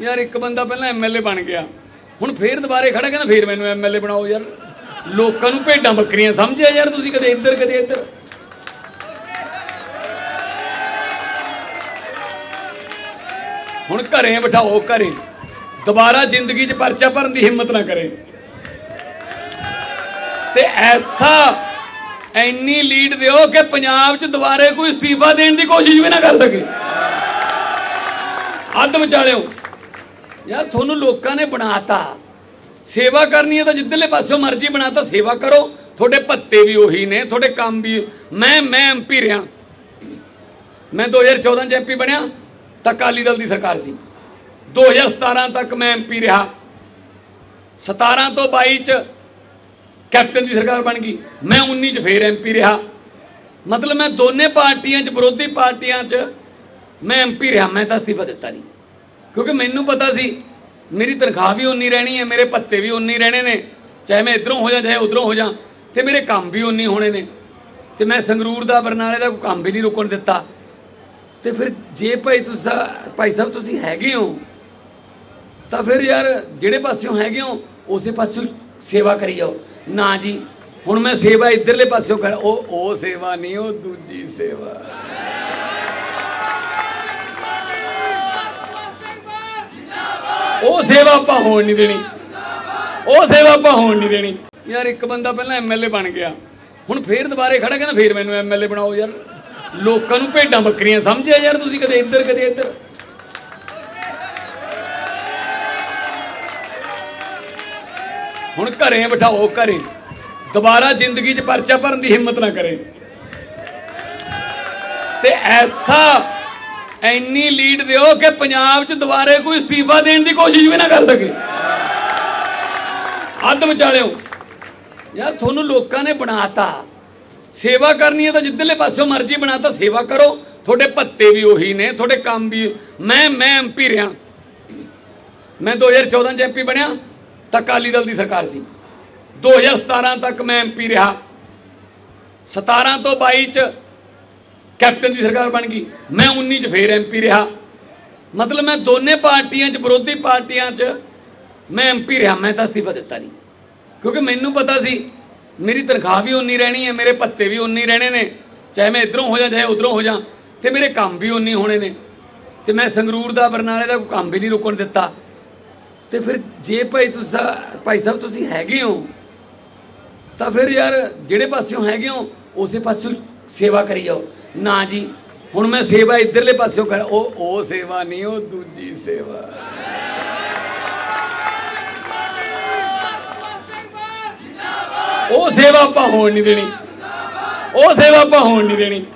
ਯਾਰ ਇੱਕ ਬੰਦਾ ਪਹਿਲਾਂ ਐਮਐਲਏ ਬਣ ਗਿਆ। ਹੁਣ ਫੇਰ ਦੁਬਾਰੇ ਖੜਾ ਕਹਿੰਦਾ, ਫੇਰ ਮੈਨੂੰ ਐਮਐਲਏ ਬਣਾਓ ਯਾਰ। ਲੋਕਾਂ ਨੂੰ ਭੇਡਾਂ ਬੱਕਰੀਆਂ ਸਮਝਿਆ ਯਾਰ ਤੁਸੀਂ ਕਦੇ ਇੱਧਰ ਕਦੇ ਇੱਧਰ। ਹੁਣ ਘਰੇ ਬਿਠਾਓ, ਘਰੇ। ਦੁਬਾਰਾ ਜ਼ਿੰਦਗੀ 'ਚ ਪਰਚਾ ਭਰਨ ਦੀ ਹਿੰਮਤ ਨਾ ਕਰੇ। ਤੇ ਐਸਾ ਐਨੀ ਲੀਡ ਦਿਓ ਕਿ ਪੰਜਾਬ 'ਚ ਦੁਬਾਰੇ ਕੋਈ ਅਸਤੀਫਾ ਦੇਣ ਦੀ ਕੋਸ਼ਿਸ਼ ਵੀ ਨਾ ਕਰ ਸਕੇ। ਹੱਦ ਵਿਚਾਲਿਓ। ਯਾਰ, ਤੁਹਾਨੂੰ ਲੋਕਾਂ ਨੇ ਬਣਾਤਾ। ਸੇਵਾ ਕਰਨੀ ਹੈ ਤਾਂ ਜਿੱਧਰਲੇ ਪਾਸਿਓਂ ਮਰਜ਼ੀ ਬਣਾਤਾ, ਸੇਵਾ ਕਰੋ। ਤੁਹਾਡੇ ਭੱਤੇ ਵੀ ਉਹੀ ਨੇ, ਤੁਹਾਡੇ ਕੰਮ ਵੀ। ਮੈਂ ਮੈਂ ਐਮਪੀ ਰਿਆਂ ਮੈਂ 2014 ਚ ਐਮਪੀ ਬਣਿਆ, ਤਾਂ ਅਕਾਲੀ ਦਲ ਦੀ ਸਰਕਾਰ ਸੀ। 2017 ਤੱਕ ਮੈਂ ਐਮਪੀ ਰਿਹਾ। 17 ਤੋਂ 22 ਚ ਕੈਪਟਨ ਦੀ ਸਰਕਾਰ ਬਣ ਗਈ। ਮੈਂ 19 ਚ ਫੇਰ ਐਮਪੀ ਰਿਹਾ। ਮਤਲਬ ਮੈਂ ਦੋਨੇ ਪਾਰਟੀਆਂ ਚ, ਵਿਰੋਧੀ ਪਾਰਟੀਆਂ ਚ ਮੈਂ ਐਮਪੀ ਰਿਹਾ। ਮੈਂ ਤਾਂ ਅਸਤੀਫਾ ਦਿੱਤਾ ਨਹੀਂ। ਕਿਉਂਕਿ ਮੈਨੂੰ ਪਤਾ ਸੀ, ਮੇਰੀ ਤਨਖਾਹ ਵੀ ਉਨੀ ਰਹਿਣੀ ਹੈ, ਮੇਰੇ ਭੱਤੇ ਵੀ ਉਨੀ ਰਹਿਣੇ ਨੇ, ਚਾਹੇ ਮੈਂ ਇਧਰੋਂ ਹੋ ਜਾ, ਚਾਹੇ ਉਧਰੋਂ ਹੋ ਜਾ, ਤੇ ਮੇਰੇ ਕੰਮ ਵੀ ਉਨੀ ਹੋਣੇ ਨੇ। ਤੇ ਮੈਂ ਸੰਗਰੂਰ ਦਾ ਬਰਨਾਲੇ ਦਾ ਕੋਈ ਕੰਮ ਵੀ ਨਹੀਂ ਰੁਕਣ ਦਿੱਤਾ। ਤੇ ਫਿਰ ਜੇ ਭਾਈ ਤੁਸੀਂ, ਭਾਈ ਸਾਹਿਬ ਤੁਸੀਂ ਹੈਗੇ ਹੋ, ਤਾਂ ਫਿਰ ਯਾਰ ਜਿਹੜੇ ਪਾਸਿਓਂ ਹੈਗੇ ਹੋ, ਉਸੇ ਪਾਸਿਓਂ ਸੇਵਾ ਕਰੀ ਜਾਓ। ਨਾ ਜੀ, ਹੁਣ ਮੈਂ ਸੇਵਾ ਇਧਰਲੇ ਪਾਸਿਓਂ ਕਰ, ਉਹ ਉਹ ਸੇਵਾ ਨਹੀਂ, ਉਹ ਦੂਜੀ ਸੇਵਾ। ਉਹ ਸੇਵਾ ਆਪਾਂ ਹੋਣ ਨਹੀਂ ਦੇਣੀ। ਉਹ ਸੇਵਾ ਆਪਾਂ ਹੋਣ ਨਹੀਂ ਦੇਣੀ। ਯਾਰ ਇੱਕ ਬੰਦਾ ਪਹਿਲਾਂ ਐਮਐਲਏ ਬਣ ਗਿਆ। ਹੁਣ ਫੇਰ ਦੁਬਾਰੇ ਖੜਾ ਕਹਿੰਦਾ, ਫੇਰ ਮੈਨੂੰ ਐਮਐਲਏ ਬਣਾਓ ਯਾਰ। ਲੋਕਾਂ ਨੂੰ ਭੇਡਾਂ ਬੱਕਰੀਆਂ, ਸਮਝਿਆ ਯਾਰ ਤੁਸੀਂ ਕਦੇ ਇੱਧਰ ਕਦੇ ਇੱਧਰ? ਹੁਣ ਘਰੇ ਬਿਠਾਓ, ਘਰੇ। ਦੁਬਾਰਾ ਜ਼ਿੰਦਗੀ 'ਚ ਪਰਚਾ ਭਰਨ ਦੀ ਹਿੰਮਤ ਨਾ ਕਰੇ। ਤੇ ਐਸਾ ਐਨੀ ਲੀਡ ਦਿਓ ਕਿ ਪੰਜਾਬ 'ਚ ਦੁਬਾਰੇ ਕੋਈ ਅਸਤੀਫਾ ਦੇਣ ਦੀ ਕੋਸ਼ਿਸ਼ ਵੀ ਨਾ ਕਰ ਸਕੇ। ਅੱਧ ਵਿਚਾਲਿਓ, ਯਾਰ ਤੁਹਾਨੂੰ ਲੋਕਾਂ ਨੇ ਬਣਾਤਾ। ਸੇਵਾ ਕਰਨੀ ਹੈ ਤਾਂ ਜਿੱਧਰਲੇ ਪਾਸਿਓਂ ਮਰਜ਼ੀ ਬਣਾਤਾ, ਸੇਵਾ ਕਰੋ। ਤੁਹਾਡੇ ਭੱਤੇ ਵੀ ਉਹੀ ਨੇ, ਤੁਹਾਡੇ ਕੰਮ ਵੀ। ਮੈਂ ਮੈਂ ਐਮਪੀ ਰਿਆਂ ਮੈਂ 2014 ਚ ਐਮਪੀ ਬਣਿਆ, ਤਾਂ ਅਕਾਲੀ ਦਲ ਦੀ ਸਰਕਾਰ ਸੀ। 2017 ਤੱਕ ਮੈਂ ਐਮਪੀ ਰਿਹਾ। 17 ਤੋਂ 22 ਚ ਕੈਪਟਨ ਦੀ ਸਰਕਾਰ ਬਣ ਗਈ। ਮੈਂ 19 ਚ ਫੇਰ ਐਮਪੀ ਰਿਹਾ। ਮਤਲਬ ਮੈਂ ਦੋਨੇ ਪਾਰਟੀਆਂ ਚ, ਵਿਰੋਧੀ ਪਾਰਟੀਆਂ ਚ ਮੈਂ ਐਮਪੀ ਰਿਹਾ। ਮੈਂ ਤਾਂ ਅਸਤੀਫਾ ਦਿੱਤਾ ਨਹੀਂ। ਕਿਉਂਕਿ ਮੈਨੂੰ ਪਤਾ ਸੀ, ਮੇਰੀ ਤਨਖਾਹ ਵੀ ਉਨੀ ਰਹਿਣੀ ਹੈ, ਮੇਰੇ ਭੱਤੇ ਵੀ ਉਨੀ ਰਹਿਣੇ ਨੇ। ਚਾਹੇ ਮੈਂ ਇਧਰੋਂ ਹੋ ਜਾ, ਚਾਹੇ ਉਧਰੋਂ ਹੋ ਜਾ, ਤੇ ਮੇਰੇ ਕੰਮ ਵੀ ਉਨੀ ਹੋਣੇ ਨੇ। ਤੇ ਮੈਂ ਸੰਗਰੂਰ ਦਾ, ਬਰਨਾਲੇ ਦਾ ਕੰਮ ਵੀ ਨਹੀਂ ਰੁਕਣ ਦਿੱਤਾ। ਤੇ ਫਿਰ ਜੇ ਭਾਈ ਤੁਸੀਂ, ਭਾਈ ਸਾਹਿਬ ਤੁਸੀਂ ਹੈਗੇ ਹੋ, ਤਾਂ ਫਿਰ ਯਾਰ ਜਿਹੜੇ ਪਾਸਿਓਂ ਹੈਗੇ ਹੋ, ਉਸੇ ਪਾਸਿਓਂ ਸੇਵਾ ਕਰੀ ਜਾਓ। ਨਾ ਜੀ, ਹੁਣ ਮੈਂ ਸੇਵਾ ਇਧਰਲੇ ਪਾਸਿਓਂ ਕਰ, ਉਹ ਉਹ ਸੇਵਾ ਨਹੀਂ, ਉਹ ਦੂਜੀ ਸੇਵਾ। ਉਹ ਸੇਵਾ ਆਪਾਂ ਹੋਣ ਨਹੀਂ ਦੇਣੀ। ਉਹ ਸੇਵਾ ਆਪਾਂ ਹੋਣ ਨਹੀਂ ਦੇਣੀ।